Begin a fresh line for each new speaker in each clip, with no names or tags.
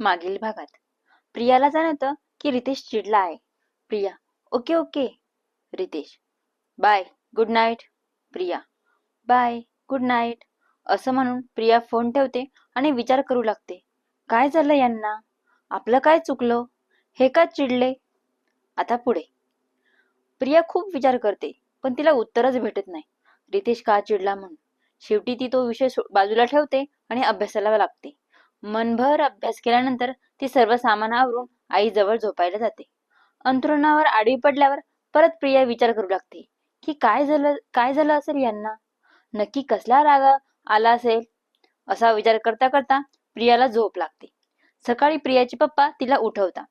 मागील भागात. प्रियाला जाणवतं की रितेश चिडला आहे. Priya okay okay. Ritesh bye good night. Priya bye good night. असं म्हणून प्रिया फोन ठेवते आणि विचार करू लागते. काय झालं यांना? आपलं काय चुकलं? हे का चिडले? आता पुढे. प्रिया खूप विचार करते पण तिला उत्तरच भेटत नाही. रितेश का चिडला म्हणून? शेवटी ती तो विषय बाजूला ठेवते आणि अभ्यासाला लागते. मनभर अभ्यास केल्यानंतर ती सर्व सामान आवरून आईजवळ झोपायला जाते. अंथरुणावर आडवी पडल्यावर परत प्रिया विचार करू लागते की काय झालं काय झालं असेल यांना? नक्की कसला राग आला असेल? असा विचार करता करता प्रियाला झोप लागते. सकाळी प्रियाचे पप्पा तिला उठवता.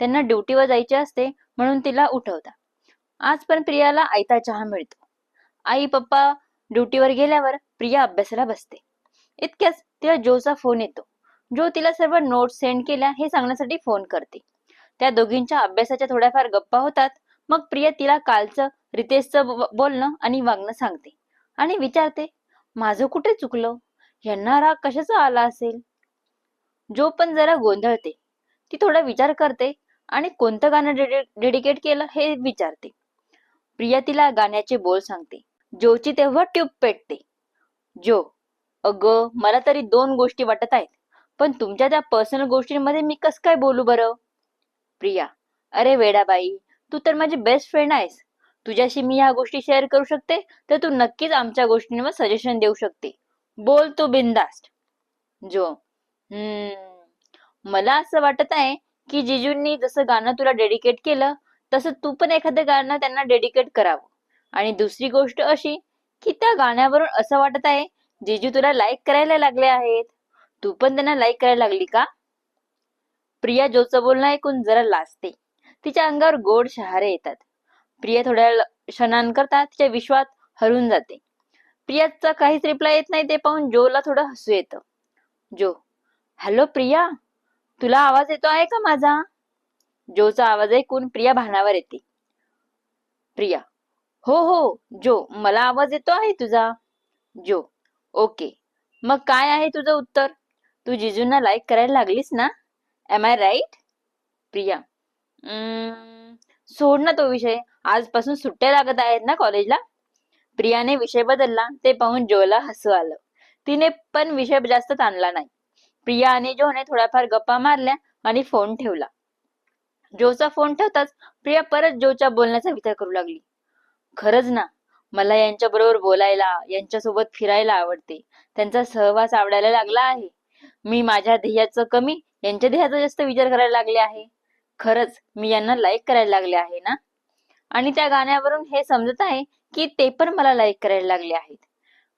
त्यांना ड्युटीवर जायचे असते म्हणून तिला उठवता. आज पण प्रियाला आयता चहा मिळतो. आई पप्पा ड्युटीवर गेल्यावर प्रिया अभ्यासाला बसते. इतक्याच तिला जोचा फोन येतो. जो तिला सर्व नोट्स सेंड केल्या हे सांगण्यासाठी फोन करते. त्या दोघींच्या अभ्यासाच्या थोड्याफार गप्पा होतात. मग प्रिया तिला कालचं रितेशचं बोलणं आणि वागणं सांगते. आणि विचारते माझं कुठे चुकलं? यांना राग कशाचा आला असेल? जो पण जरा गोंधळते ती थोडा विचार करते आणि कोणतं गाणं डेडिकेट केलं हे विचारते. प्रिया तिला गाण्याचे बोल सांगते. जोची तेव्हा ट्यूब पेटते. जो अगं मला तरी दोन गोष्टी वाटत आहेत. पण तुमच्या त्या पर्सनल गोष्टींमध्ये मी कस काय बोलू बरं? प्रिया अरे वेडाबाई तू तर माझी बेस्ट फ्रेंड आहेस. तुझ्याशी मी ह्या गोष्टी शेअर करू शकते तर तू नक्कीच आमच्या गोष्टींवर सजेशन देऊ शकते. बोल तू बिंदास्ट जो हम्म मला असं वाटत आहे की जिजूंनी जसं गाणं तुला डेडिकेट केलं तसं तू पण एखादं गाणं त्यांना डेडिकेट करावं. आणि दुसरी गोष्ट अशी की त्या गाण्यावरून असं वाटत आहे जिजू तुला लाईक करायला लागले आहेत. तू पण त्यांना लाईक करायला लागली का? प्रिया जोचं बोलणं ऐकून जरा लाजते. तिच्या अंगावर गोड शहारे येतात. प्रिया थोड्या ल- क्षणांकरता तिच्या विश्वात हरून जाते. प्रियाचा काहीच रिप्लाय येत नाही ते पाहून जोला थोडं हसू येतं. जो हॅलो प्रिया तुला आवाज येतो आहे का माझा? जोचा आवाज ऐकून प्रिया भानावर येते. प्रिया. हो हो जो मला आवाज येतो आहे तुझा. जो ओके. मग काय आहे तुझं उत्तर? तू जिजूंना लाईक करायला लागलीस ना? Am I right Priya. सोड ना तो विषय. आजपासून सुट्ट्या लागत आहेत ना कॉलेजला प्रियाने विषय बदलला ते पाहून जोला हसू आलं. तिने पण विषय जास्त ताणला नाही. प्रिया आणि जोने थोड्याफार गप्पा मारल्या आणि फोन ठेवला. जोचा फोन ठेवताच प्रिया परत जोच्या बोलण्याचा विचार करू लागली. खरंच ना मला यांच्या बरोबर बोलायला यांच्यासोबत फिरायला आवडते. त्यांचा सहवास आवडायला लागला आहे. मी माझ्या ध्येयाचं कमी यांच्या ध्येयाचा जास्त विचार करायला लागले आहे. खरंच मी यांना लाईक करायला लागले आहे ना? आणि त्या गाण्यावरून हे समजत आहे की ते पण मला लाईक करायला लागले आहेत.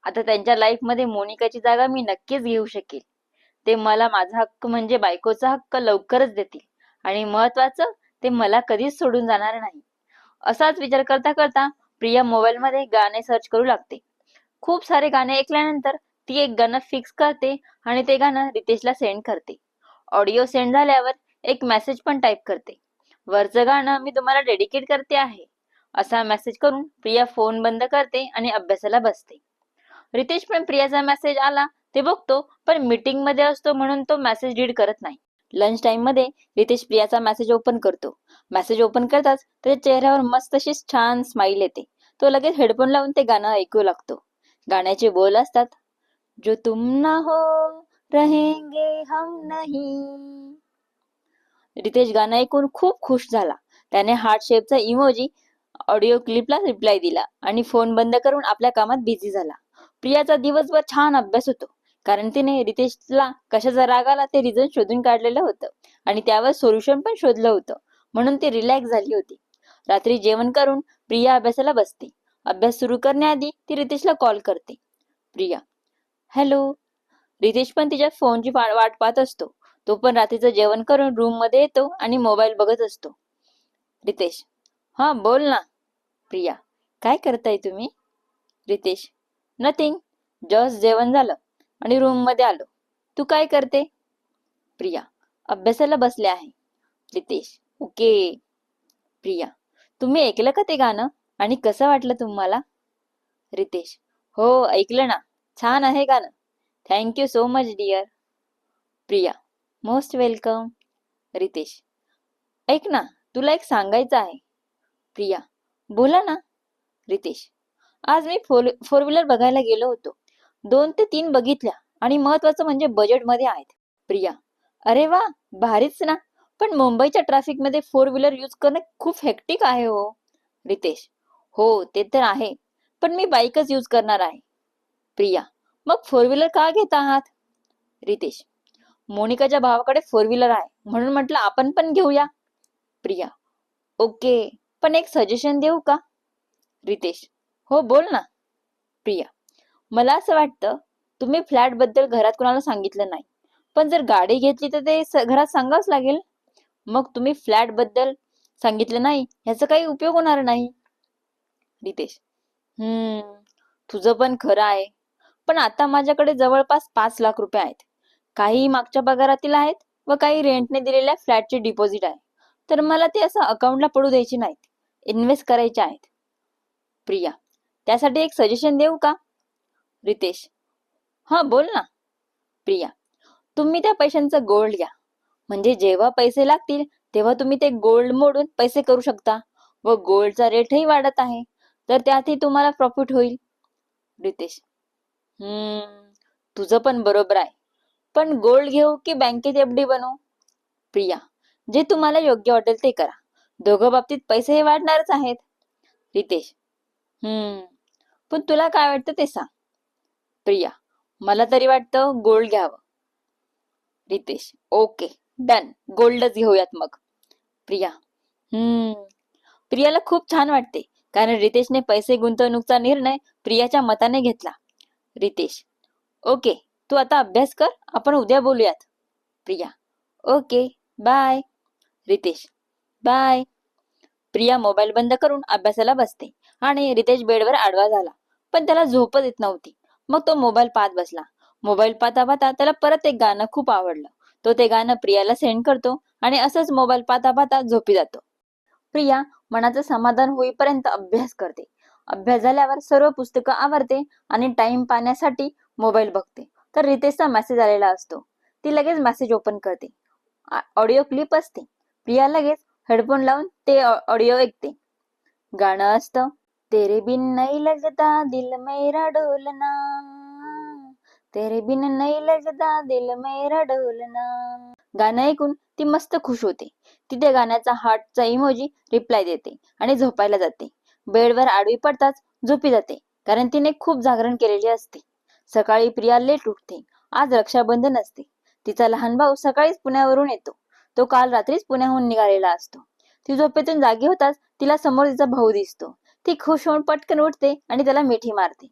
आता त्यांच्या लाईफमध्ये मोनिकाची जागा मी नक्कीच घेऊ शकेल. ते मला माझा हक्क म्हणजे बायकोचा हक्क लवकरच देतील. आणि महत्वाचं ते मला कधीच सोडून जाणार नाही. असाच विचार करता करता प्रिया मोबाईल मध्ये गाणे सर्च करू लागते. खूप सारे गाणे ऐकल्यानंतर ती एक गाणं फिक्स करते आणि ते गाणं रितेशला सेंड करते. ऑडिओ सेंड झाल्यावर एक मेसेज पण टाईप करते. वरचं गाणं मी तुम्हाला डेडिकेट करते आहे. असा मेसेज करून प्रिया फोन बंद करते आणि अभ्यासाला बसते. रितेश पण प्रियाचा मेसेज आला ते बघतो पण मीटिंगमध्ये असतो म्हणून तो मेसेज रीड करत नाही. लंच टाइममध्ये रितेश प्रियाचा मेसेज ओपन करतो. मेसेज ओपन करताच त्याच्या चेहऱ्यावर मस्त अशी छान स्माइल येते. तो लगेच हेडफोन लावून ते गाणं ऐकू लागतो. गाण्याचे बोल असतात जो तुम ना हो रहेंगे हम नहीं। रितेश गाणं ऐकून खूप खुश झाला. त्याने हार्ट शेपचा इमोजी ऑडिओ क्लिपला रिप्लाय दिला आणि फोन बंद करून आपल्या कामात बिझी झाला. प्रियाचा दिवसभर छान अभ्यास होतो. कारण तिने रितेशला कशाचा राग आला ते रिझन शोधून काढलेलं होतं. आणि त्यावर सोल्युशन पण शोधलं होतं. म्हणून ती रिलॅक्स झाली होती. रात्री जेवण करून प्रिया अभ्यासाला बसते. अभ्यास सुरू करण्याआधी ती रितेशला कॉल करते. प्रिया हॅलो. रितेश पण तिच्या फोनची वाट पाहत असतो. तो पण रात्रीचं जेवण करून रूममध्ये येतो आणि मोबाईल बघत असतो. रितेश. हा बोल ना. प्रिया. काय करताय तुम्ही? रितेश. नथिंग जस्ट जेवण झालं आणि रूममध्ये आलो. तू काय करते? प्रिया. अभ्यासाला बसले आहे. रितेश. ओके. प्रिया. तुम्ही ऐकलं का ते गाणं? आणि कसं वाटलं तुम्हाला? रितेश. हो ऐकलं ना. छान आहे गाणं. Thank you so much dear Priya most welcome Ritesh ऐक ना तुला एक सांगायचं आहे. प्रिया बोला ना. रितेश आज मी फोर फोर व्हीलर बघायला गेलो होतो. दोन ते तीन बघितल्या आणि महत्वाचं म्हणजे बजेटमध्ये आहेत. प्रिया अरे वा भारीच ना. पण मुंबईच्या ट्रॅफिकमध्ये फोर व्हीलर यूज करणं खूप हेक्टिक आहे हो. रितेश हो ते तर आहे. पण मी बाईकच यूज करणार आहे. प्रिया मग फोर व्हीलर का घेत आहात? रितेश मोनिकाच्या भावाकडे फोर व्हीलर आहे म्हणून म्हटलं आपण पण घेऊया. प्रिया ओके पण एक सजेशन देऊ का? रितेश हो बोल ना. प्रिया मला असं वाटतं तुम्ही फ्लॅटबद्दल घरात कोणाला सांगितलं नाही पण जर गाडी घेतली तर ते घरात सांगावंच लागेल. मग तुम्ही फ्लॅटबद्दल सांगितलं नाही ह्याचा काही उपयोग होणार नाही. रितेश हम्म तुझं पण खरं आहे. पण आता माझ्याकडे जवळपास पाच लाख रुपये आहेत. काही मागच्या पगारातील आहेत व काही रेंटने दिलेल्या फ्लॅटचे डिपॉझिट आहे. तर मला ते असं अकाउंटला पडू द्यायचे नाहीत. इन्व्हेस्ट करायचे आहेत. प्रिया त्यासाठी एक सजेशन देऊ का? रितेश हा बोल ना. प्रिया तुम्ही त्या पैशांचं गोल्ड घ्या. म्हणजे जेव्हा पैसे लागतील तेव्हा तुम्ही ते गोल्ड मोडून पैसे करू शकता. व गोल्डचा रेटही वाढत आहे. तर त्यातही तुम्हाला प्रॉफिट होईल. रितेश हम्म तुझं पण बरोबर आहे. पण गोल्ड घेऊ की बँकेत एफडी बनवू? प्रिया जे तुम्हाला योग्य वाटेल ते करा. दोघं बाबतीत पैसे हे वाढणारच आहेत. रितेश हम्म पण तुला काय वाटतं ते सांग. प्रिया मला तरी वाटतं गोल्ड घ्यावं. रितेश ओके डन गोल्डच घेऊयात मग. प्रिया हम्म प्रियाला खूप छान वाटते. कारण रितेशने पैसे गुंतवणूकचा निर्णय प्रियाच्या मताने घेतला. रितेश. ओके तू आता अभ्यास कर आपण उद्या बोलूयात. Priya. Okay bye. Ritesh. Bye. Priya mobile बंद करून अभ्यासाला बसते आणि रितेश बेडवर आडवा झाला पण त्याला झोपच येत नव्हती. मग तो मोबाईल पाहत बसला. मोबाईल पाहता पाहता त्याला परत एक गाणं खूप आवडलं. तो ते गाणं प्रियाला सेंड करतो आणि असंच मोबाईल पाहता पाहता झोपी जातो. प्रिया मनाचं समाधान होईपर्यंत अभ्यास करते. अभ्यास झाल्यावर सर्व पुस्तकं आवरते आणि टाइम पाहण्यासाठी मोबाईल बघते. तर रितेशचा मेसेज आलेला असतो. ती लगेच मेसेज ओपन करते. ऑडिओ क्लिप असते. प्रिया लगेच हेडफोन लावून ते ऑडिओ ऐकते. गाणं असतं. तेरे बिन नाही लगता दिल मेरा डोलना. तेरे बिन नाही लगता दिल मेरा डोलना. गाणं ऐकून ती मस्त खुश होते. ती त्या गाण्याचा हार्टचा इमोजी रिप्लाय देते आणि झोपायला जाते. बेडवर आडवी पडताच झोपी जाते कारण तिने खूप जागरण केलेली असते. सकाळी प्रिया लेट उठते आज रक्षाबंधन असते. तिचा लहान भाऊ सकाळीच पुण्यावरून येतो. तो काल रात्रीच पुण्याहून निघालेला असतो. ती झोपेतून जागी होताच तिला समोर तिचा भाऊ दिसतो. ती खुश होऊन पटकन उठते आणि त्याला मिठी मारते.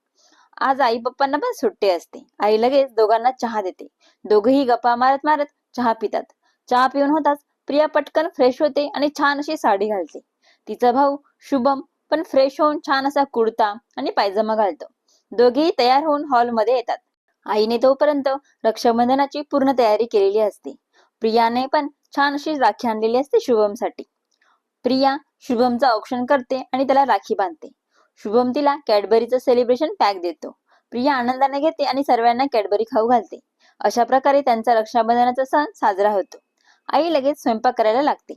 आज आई पप्पांना पण सुट्टी असते. आई लगेच दोघांना चहा देते. दोघेही गप्पा मारत मारत चहा पितात. चहा पिऊन होताच प्रिया पटकन फ्रेश होते आणि छान अशी साडी घालते. तिचा भाऊ शुभम पण फ्रेश होऊन छान असा कुर्ता आणि पायजमा घालतो. दोघेही तयार होऊन हॉलमध्ये येतात. आईने तोपर्यंत रक्षाबंधनाची पूर्ण तयारी केलेली असते. प्रियाने पण छान अशी राखी आणलेली असते शुभमसाठी. प्रिया शुभमचं औक्षण करते आणि त्याला राखी बांधते. शुभम तिला कॅडबरीचं सेलिब्रेशन पॅक देतो. प्रिया आनंदाने घेते आणि सर्वांना कॅडबरी खाऊ घालते. अशा प्रकारे त्यांचा रक्षाबंधनाचा सण साजरा होतो. आई लगेच स्वयंपाक करायला लागते.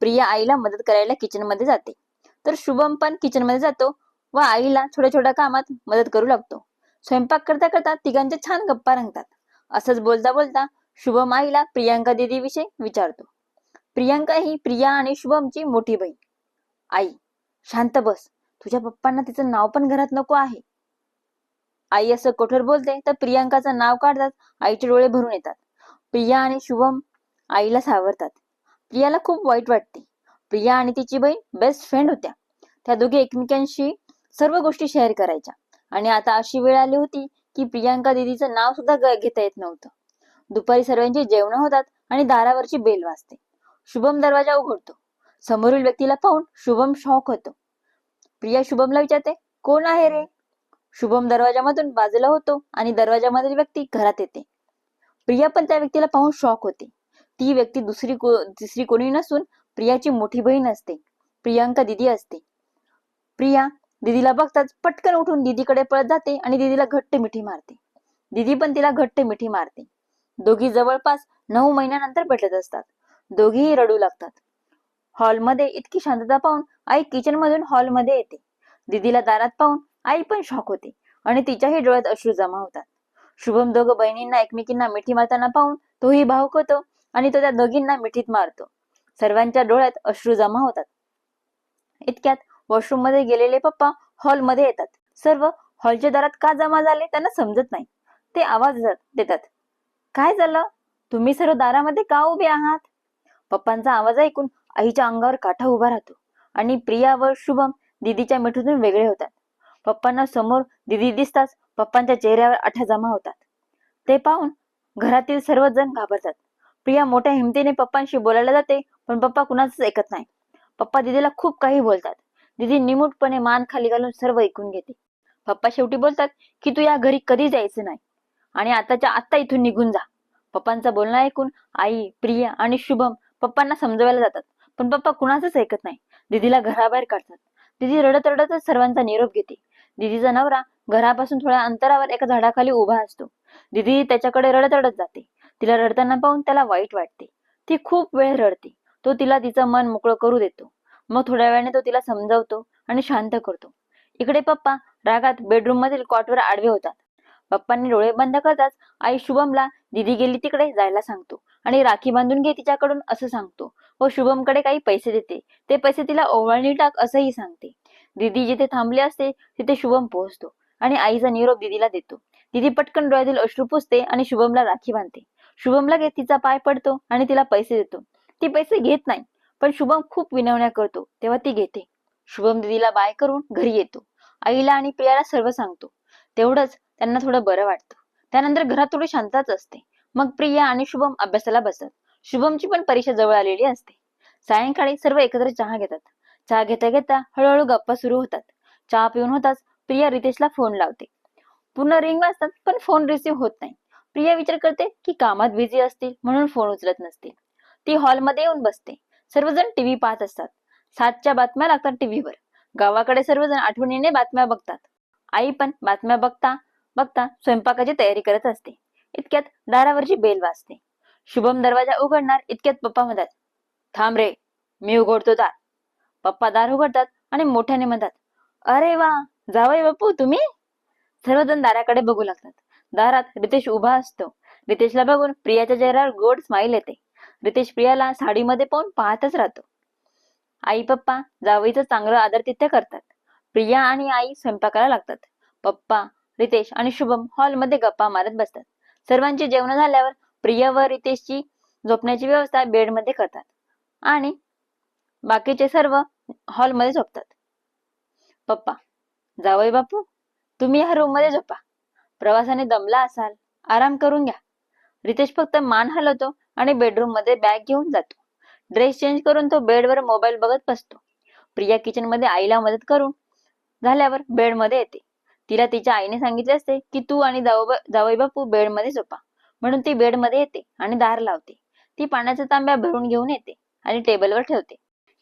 प्रिया आईला मदत करायला किचनमध्ये जाते. तर शुभम पण किचनमध्ये जातो. व आईला छोट्या छोट्या कामात मदत करू लागतो. स्वयंपाक करता करता तिघांच्या छान गप्पा रंगतात. असंच बोलता बोलता शुभम आईला प्रियांका दिदीविषयी विचारतो. प्रियांका ही प्रिया आणि शुभमची मोठी बहीण. आई शांत बस. तुझ्या पप्पांना तिचं नाव पण घरात नको आहे. आई असं कठोर बोलते तर प्रियांकाचं नाव काढतात आईचे डोळे भरून येतात. प्रिया आणि शुभम आईला सावरतात. प्रियाला खूप वाईट वाटते. प्रिया आणि तिची बहीण बेस्ट फ्रेंड होत्या. त्या दोघी एकमेकांशी सर्व गोष्टी शेअर करायच्या. आणि आता अशी वेळ आली होती की प्रियांका दिदीचं नाव सुद्धा घेता येत नव्हतं. दुपारी सर्वांची जेवण होतात आणि दारावरची बेल वाजते. शुभम दरवाजा उघडतो. समोरील व्यक्तीला पाहून शुभम शॉक होतो. प्रिया शुभमला विचारते कोण आहे रे? शुभम दरवाजामधून बाजूला होतो आणि दरवाजामधील व्यक्ती घरात येते. प्रिया पण त्या व्यक्तीला पाहून शॉक होते. ती व्यक्ती दुसरी को- तिसरी कोणी नसून प्रियाची मोठी बहीण असते. प्रियांका दिदी असते. प्रिया दिदीला बघताच पटकन उठून दिदीकडे पळत जाते आणि दिदीला घट्ट मिठी मारते. दिदी पण तिला घट्ट मिठी मारते. दोघी जवळपास नऊ महिन्यानंतर भेटत असतात. दोघीही रडू लागतात. हॉलमध्ये इतकी शांतता पाहून आई किचन मधून हॉलमध्ये येते. दिदीला दारात पाहून आई पण शॉक होते आणि तिच्याही डोळ्यात अश्रू जमा होतात. शुभम दोघं बहिणींना एकमेकींना मिठी मारताना पाहून तोही भावुक होतो आणि तो त्या दोघींना मिठीत मारतो. सर्वांच्या डोळ्यात अश्रू जमा होतात. इतक्यात वॉशरूममध्ये गेलेले पप्पा हॉलमध्ये येतात. सर्व हॉलच्या दारात का जमा झाले त्यांना समजत नाही. ते आवाज देतात- काय झालं? तुम्ही सर्व दारामध्ये का उभे आहात? पप्पांचा आवाज ऐकून आईच्या अंगावर काठा उभा राहतो आणि प्रिया व शुभम दिदीच्या मिठूतून वेगळे होतात. पप्पांना समोर दिदी दिसताच पप्पांच्या चेहऱ्यावर आठा जमा होतात. ते पाहून घरातील सर्वजण घाबरतात. प्रिया मोठ्या हिमतीने पप्पांशी बोलायला जाते पण पप्पा कुणाचंच ऐकत नाही. पप्पा दिदीला खूप काही बोलतात. दिदी निमूटपणे मान खाली घालून सर्व ऐकून घेते. पप्पा शेवटी बोलतात की तू या घरी कधी जायचं नाही. आणि आताच्या आत्ता इथून निघून जा. पप्पांचं बोलणं ऐकून आई प्रिया आणि शुभम पप्पांना समजवायला जातात. पण पप्पा कुणाचंच ऐकत नाही. दिदीला घराबाहेर काढतात. दिदी रडत रडतच सर्वांचा निरोप घेते. दिदीचा नवरा घरापासून थोड्या अंतरावर एका झाडाखाली उभा असतो. दिदी त्याच्याकडे रडत रडत जाते. तिला रडताना पाहून त्याला वाईट वाटते. ती खूप वेळ रडते. तो तिला तिचं मन मोकळं करू देतो. मग थोड्या वेळाने तो तिला समजावतो आणि शांत करतो. इकडे पप्पा रागात बेडरूम मधील कॉटवर आडवे होतात. पप्पांनी डोळे बंद करताच आई शुभमला दिदी गेली तिकडे? जायला सांगतो. आणि राखी बांधून घे तिच्याकडून असं सांगतो. व शुभमकडे काही पैसे देते. ते पैसे तिला ओवाळणी टाक असंही सांगते. दिदी जिथे थांबली असते तिथे शुभम पोहोचतो आणि आईचा निरोप दिदीला देतो. दिदी पटकन डोळ्यातील अश्रू पुसते आणि शुभमला राखी बांधते. शुभम लगेच तिचा पाय पडतो आणि तिला पैसे देतो. ती पैसे घेत नाही. पण शुभम खूप विनवण्या करतो तेव्हा ती घेते. शुभम दिदीला बाय करून घरी येतो. आईला आणि प्रियाला सर्व सांगतो. तेवढंच त्यांना थोडं बरं वाटतं. त्यानंतर घरात थोडी शांतताच असते. मग प्रिया आणि शुभम अभ्यासाला बसतात. शुभमची पण परीक्षा जवळ आलेली असते. सायंकाळी सर्व एकत्र चहा घेतात. चहा घेता घेता हळूहळू गप्पा सुरू होतात. चहा पिऊन होताच प्रिया रितेशला फोन लावते. पूर्ण रिंग वाजतात पण फोन रिसीव्ह होत नाही. प्रिया विचार करते की कामात बिझी असतील म्हणून फोन उचलत नसतील. ती हॉलमध्ये येऊन बसते. सर्वजण टीव्ही पाहत असतात. सातच्या बातम्या लागतात टीव्हीवर. गावाकडे सर्वजण आठवणीने बातम्या बघतात. आई पण बातम्या बघता बघता स्वयंपाकाची तयारी करत असते. इतक्यात दारावरची बेल वाजते. शुभम दरवाजा उघडणार इतक्यात पप्पा म्हणतात थांब रे मी उघडतो दार. पप्पा दार उघडतात आणि मोठ्याने म्हणतात अरे वा जावई बापू तुम्ही? सर्वजण दाराकडे बघू लागतात. दारात रितेश उभा असतो. रितेशला बघून प्रियाच्या चेहऱ्यावर गोड स्माईल येते. रितेश प्रियाला साडीमध्ये पाहून पाहतच राहतो. आई पप्पा जावईचं चांगलं आदरातिथ्य करतात. प्रिया आणि आई स्वयंपाकाला लागतात. पप्पा रितेश आणि शुभम हॉलमध्ये गप्पा मारत बसतात. सर्वांची जेवण झाल्यावर प्रिया व रितेशची झोपण्याची व्यवस्था बेडमध्ये करतात आणि बाकीचे सर्व हॉलमध्ये झोपतात. पप्पा जावई बापू तुम्ही ह्या रूममध्ये झोपा. प्रवासाने दमला असाल आराम करून घ्या. रितेश फक्त मान हलवतो आणि बेडरूममध्ये बॅग घेऊन जातो. ड्रेस चेंज करून तो बेडवर मोबाईल बघत बसतो. प्रिया किचनमध्ये आईला मदत करून झाल्यावर बेडमध्ये येते. तिला तिच्या आईने सांगितले असते की तू आणि जावई बापू बेडमध्ये झोपा. म्हणून ती बेडमध्ये येते आणि दार लावते. ती पाण्याचा तांब्या भरून घेऊन येते आणि टेबलवर ठेवते.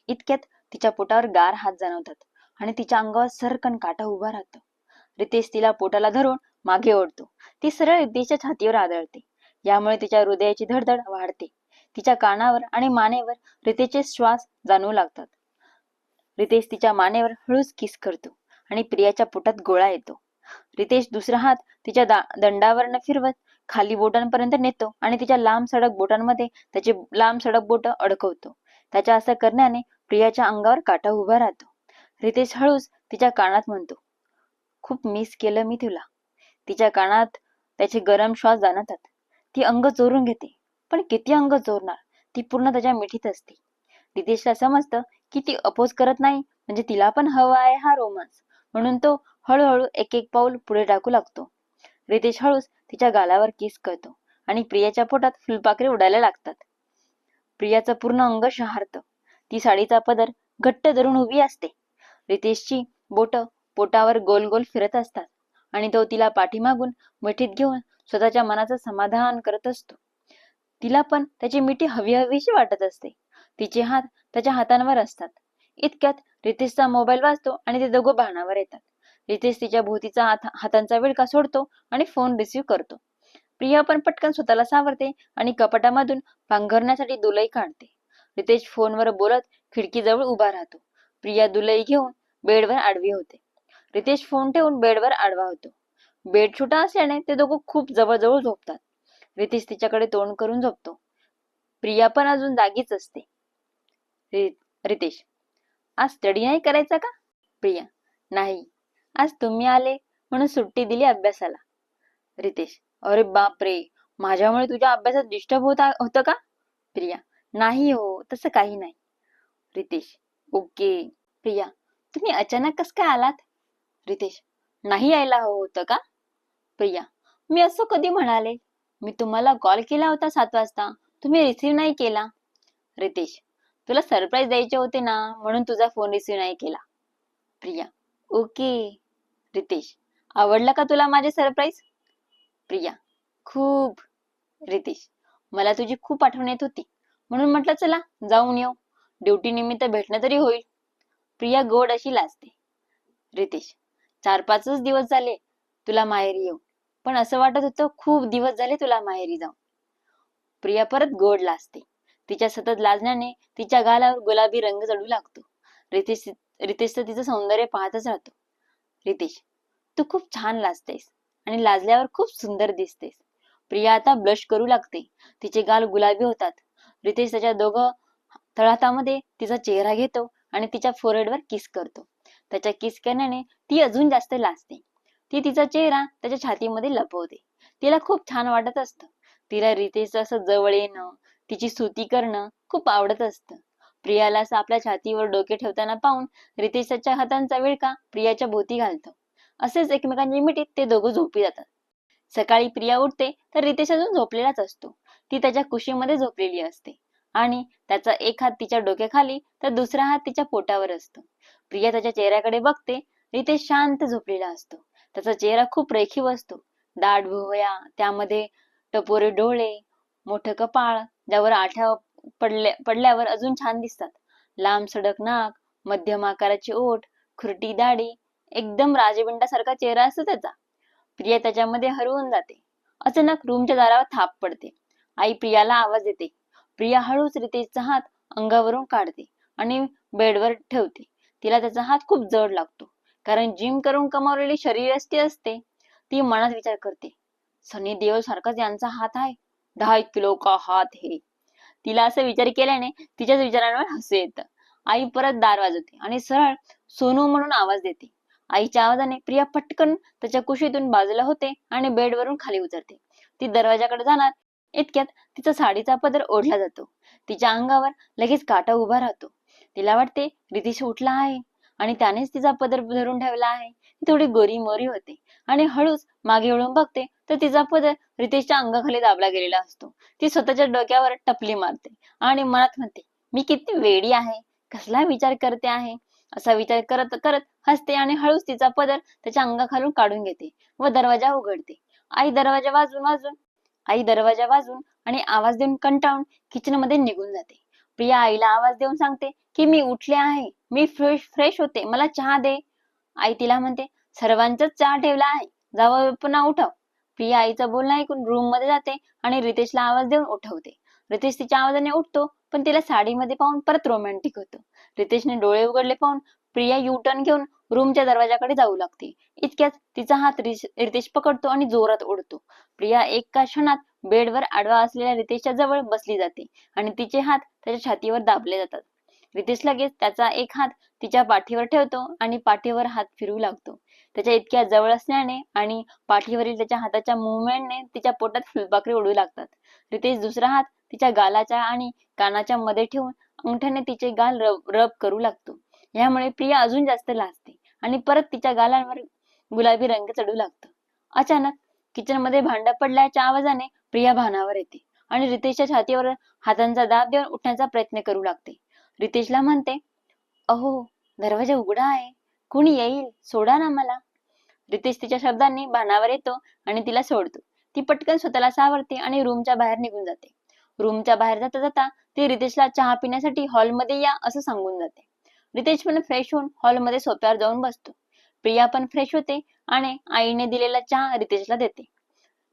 इतक्यात तिच्या पोटावर गार हात जाणवतात आणि तिच्या अंगावर सरकन काटा उभा राहतो. रितेश तिला पोटाला धरून मागे ओढतो. ती सरळ रितेशच्या छातीवर आदळते. यामुळे तिच्या हृदयाची धडधड वाढते. तिच्या कानावर आणि मानेवर रितेचे श्वास जाणवू लागतात. रितेश तिच्या मानेवर हळूच किस करतो आणि प्रियाच्या पोटात गोळा येतो. रितेश दुसरा हात तिच्या दंडावर फिरवत खाली बोटांपर्यंत नेतो आणि तिच्या लांब सडक बोटांमध्ये त्याचे लांब सडक बोट अडकवतो. त्याच्या असं करण्याने प्रियाच्या अंगावर काटा उभा राहतो. रितेश हळूच तिच्या कानात म्हणतो खूप मिस केलं मी तुला. तिच्या कानात त्याचे गरम श्वास जाणवतात. ती अंग चोरून घेते. पण किती अंग चोरणार ती पूर्ण त्याच्या मिठीत असते. रितेशला समजतं की ती अपोज करत नाही म्हणजे तिला पण हवा आहे हा रोमांस म्हणून तो हळूहळू एक एक पाऊल पुढे टाकू लागतो. रितेश हळूच तिच्या गालावर किस करतो आणि प्रियाच्या पोटात फुलपाखरे उडायला लागतात. प्रियाचं पूर्ण अंग शहारतं. ती साडीचा पदर घट्ट धरून उभी असते. रितेशची बोट पोटावर गोल गोल फिरत असतात आणि तो तिला पाठीमागून मिठीत घेऊन स्वतःच्या मनाचं समाधान करत असतो. तिला पण त्याची मिठी हवी हवीशी वाटत असते. तिचे हात त्याच्या हातांवर असतात. इतक्यात रितेशचा मोबाईल वाजतो आणि ते दोघं भाणावर येतात. रितेश तिच्या भोवतीचा हातांचा विळका सोडतो आणि फोन रिसीव्ह करतो. प्रिया पण पटकन स्वतःला सावरते आणि कपाटामधून पांघरण्यासाठी दुलई काढते. रितेश फोनवर बोलत खिडकीजवळ उभा राहतो. प्रिया दुलई घेऊन बेडवर आडवी होते. रितेश फोन ठेवून बेडवर आडवा होतो. बेड छोटा असल्याने ते दोघं खूप जवळजवळ झोपतात. रितेश तिच्याकडे तोंड करून झोपतो. प्रिया पण अजून जागीच असते. रितेश आज स्टडी नाही करायचा का? प्रिया नाही. आज तुम्ही आले म्हणून सुट्टी दिली अभ्यासाला. रितेश अरे बापरे माझ्यामुळे तुझ्या अभ्यासात डिस्टर्ब होत होतं का? प्रिया नाही हो तसं काही नाही. रितेश ओके. प्रिया तुम्ही अचानक कस काय आलात? रितेश नाही यायला हो होतं का? प्रिया मी असं कधी म्हणाले? मी तुम्हाला कॉल केला होता सात वाजता. तुम्ही रिसीव्ह नाही केला. रितेश तुला सरप्राईज द्यायचे होते ना म्हणून तुझा फोन रिसीव्ह नाही केला. प्रिया ओके रितेश आवडला का तुला माझे सरप्राईज प्रिया खूप. रितेश मला तुझी खूप आठवण येत होती. म्हणून म्हटलं चला जाऊन येऊ. ड्युटी निमित्त भेटणं तरी होईल. प्रिया गोड अशी लाजते. रितेश चार पाचच दिवस झाले. तुला माहेरी येऊ. पण असं वाटत होतं खूप दिवस झाले तुला माहेरी जाऊन. प्रिया परत गोड लाजते तिच्या सतत लाजण्याने तिच्या गालावर गुलाबी रंग चढू लागतो. रितेश रितेश तर तिचं सौंदर्य पाहतच राहतो. रितेश तू खूप छान लाजतेस आणि लाजल्यावर खूप सुंदर दिसतेस. प्रिया आता ब्लश करू लागते. तिचे गाल गुलाबी होतात. रितेश त्याच्या दोघं तळहातामध्ये तिचा चेहरा घेतो आणि तिच्या फोरहेडवर किस करतो. त्याच्या किस करण्याने ती अजून जास्त लाजते. ती तिचा चेहरा त्याच्या छातीमध्ये लपवते. तिला खूप छान वाटत असतं. तिला रितेश असं जवळ येणं तिची स्तुती करणं खूप आवडत असतं. प्रियाला असं आपल्या छातीवर डोके ठेवताना पाहून रितेश त्याच्या हातांचा विळका प्रियाच्या भोवती घालतो. असेच एकमेकांच्या मिठीत ते दोघं झोपी जातात. सकाळी प्रिया उठते तर रितेश अजून झोपलेलाच असतो. ती त्याच्या कुशीमध्ये झोपलेली असते. आणि त्याचा एक हात तिच्या डोक्याखाली तर दुसरा हात तिच्या पोटावर असतो. प्रिया त्याच्या चेहऱ्याकडे बघते रितेश शांत झोपलेला असतो. त्याचा चेहरा खूप रेखीव असतो. दाट भुवया त्यामध्ये टपोरे डोळे मोठं कपाळ ज्यावर आठ्या पडल्या पडल्यावर अजून छान दिसतात. लांब सडक नाक मध्यम आकाराची ओठ खुरटी दाढी एकदम राजबिंडासारखा चेहरा असतो त्याचा. प्रिया त्याच्यामध्ये हरवून जाते. अचानक रूमच्या दारावर थाप पडते. आई प्रियाला आवाज देते. प्रिया हळूच रितेशचा हात अंगावरून काढते आणि बेडवर ठेवते. तिला त्याचा हात खूप जड लागतो. कारण जिम करून कमावलेली शरीरयष्टी असते ती मनात विचार करते. सनी देओल सारखाच यांचा हात आहे. दहा किलो का हात हे? तिला असं विचार केल्याने तिच्याच विचारांवर हसू येत. आई परत दार वाजवते आणि सरळ सोनू म्हणून आवाज देते. आईच्या आवाजाने प्रिया पटकन त्याच्या कुशीतून बाजूला होते आणि बेडवरून खाली उतरते. ती दरवाजाकडे जाणार इतक्यात तिचा साडीचा पदर ओढला जातो. तिच्या अंगावर लगेच काटा उभा राहतो. तिला वाटते रितीश उठला आहे. आणि त्यानेच तिचा पदर धरून ठेवला आहे. ती थोडी गोरी मोरी होते. आणि हळूच मागे वळून बघते तर तिचा पदर रितेशच्या अंगाखाली दाबला गेलेला असतो. ती स्वतःच्या डोक्यावर टपली मारते आणि मनात म्हणते मी किती वेडी आहे. कसला विचार करते आहे? असा विचार करत करत हसते आणि हळूच तिचा पदर त्याच्या अंगाखालून काढून घेते व दरवाजा उघडते. आई दरवाजा वाजून वाजून आई दरवाजा वाजून आणि आवाज देऊन कंटाळून किचनमध्ये निघून जाते. प्रिया आईला आवाज देऊन सांगते की मी उठले आहे मी फ्रेश फ्रेश होते मला चहा दे. आई तिला म्हणते सर्वांचाच चहा ठेवला आहे जावं पुन्हा उठव. प्रिया आईचं बोलणं ऐकून रूममध्ये जाते आणि रितेशला आवाज देऊन उठवते. रितेश तिच्या आवाजाने उठतो पण तिला साडीमध्ये पाहून परत रोमॅन्टिक होतो. रितेशने डोळे उघडले पाहून प्रिया यू टर्न घेऊन रूमच्या दरवाजाकडे जाऊ लागते. इतक्यात तिचा हात रितेश पकडतो आणि जोरात ओढतो. प्रिया एका क्षणात बेडवर आडवा असलेल्या रितेशच्या जवळ बसली जाते आणि तिचे हात त्याच्या छातीवर दाबले जातात. रितेश लगेच त्याचा एक हात तिच्या पाठीवर ठेवतो आणि पाठीवर हात फिरवू लागतो. त्याच्या इतक्या जवळ असल्याने आणि पाठीवरील त्याच्या हाताच्या मुवमेंटने तिच्या पोटात फुलपाखरी उडू लागतात. रितेश दुसरा हात तिच्या गालाच्या आणि कानाच्या मध्ये ठेवून अंगठ्याने तिचे गाल रब रब करू लागतो. यामुळे प्रिया अजून जास्त लाजते आणि परत तिच्या गालांवर गुलाबी रंग चढू लागतो. अचानक किचनमध्ये भांडा पडल्याच्या आवाजाने प्रिया भानावर येते आणि रितेशच्या छातीवर हातांचा दाब देऊन उठण्याचा प्रयत्न करू लागते. रितेशला म्हणते अहो दरवाजा उघडा आहे. कुणी येईल? सोडा ना मला. रितेश तिच्या शब्दांनी भानावर येतो आणि तिला सोडतो. ती पटकन स्वतःला सावरते आणि रूमच्या बाहेर निघून जाते. रूमच्या बाहेर जाता जाता ती रितेशला चहा पिण्यासाठी हॉलमध्ये या असं सांगून जाते. रितेश पण फ्रेश होऊन हॉलमध्ये सोप्यावर जाऊन बसतो. प्रिया पण फ्रेश होते आणि आईने दिलेला चहा रितेशला देते.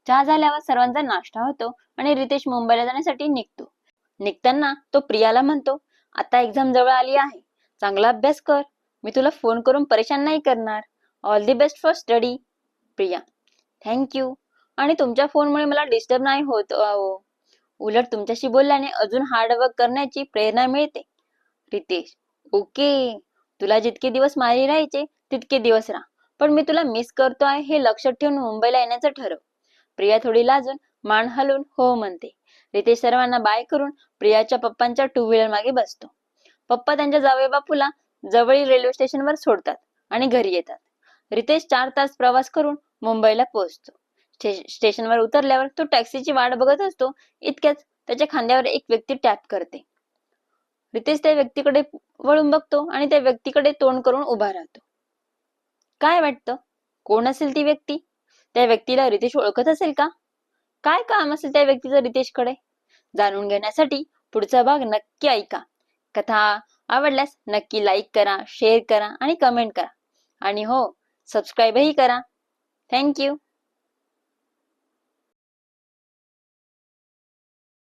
चहा झाल्यावर सर्वांचा नाश्ता होतो आणि रितेश मुंबईला जाण्यासाठी निघतो. निघताना तो प्रियाला म्हणतो आता एक्झाम जवळ आली आहे. चांगला अभ्यास कर. मी तुला फोन करून परेशान नाही करणार. All the best for study Priya. Thank you आणि तुमच्या फोनमुळे मला डिस्टर्ब नाही होत अहो. उलट तुमच्याशी बोलल्याने अजून हार्डवर्क करण्याची प्रेरणा मिळते. रितेश ओके. तुला जितके दिवस मारी राहायचे तितके दिवस राहा. पण मी तुला मिस करतो आहे हे लक्षात ठेवून मुंबईला येण्याचं ठरव. प्रिया थोडी लाजून मान हलवून हो म्हणते. रितेश सर्वांना बाय करून प्रियाच्या पप्पांच्या टू व्हीलर मागे बसतो. पप्पा त्यांच्या जावे बापूला जवळील रेल्वे स्टेशनवर सोडतात आणि घरी येतात. रितेश चार तास प्रवास करून मुंबईला पोहोचतो. स्टेशनवर उतरल्यावर तो टॅक्सीची वाट बघत असतो. इतक्याच त्याच्या खांद्यावर एक व्यक्ती टॅप करते. रितेश त्या व्यक्तीकडे वळून बघतो आणि त्या व्यक्तीकडे तोंड करून उभा राहतो. काय वाटतं? कोण असेल ती व्यक्ती? त्या व्यक्तीला रितेश ओळखत असेल का? काय काम असेल त्या व्यक्तीचं रितेशकडे? जाणून घेण्यासाठी पुढचा भाग नक्की ऐका. कथा आवडल्यास नक्की लाईक करा शेअर करा आणि कमेंट करा. आणि हो सबस्क्राईबही करा. थँक्यू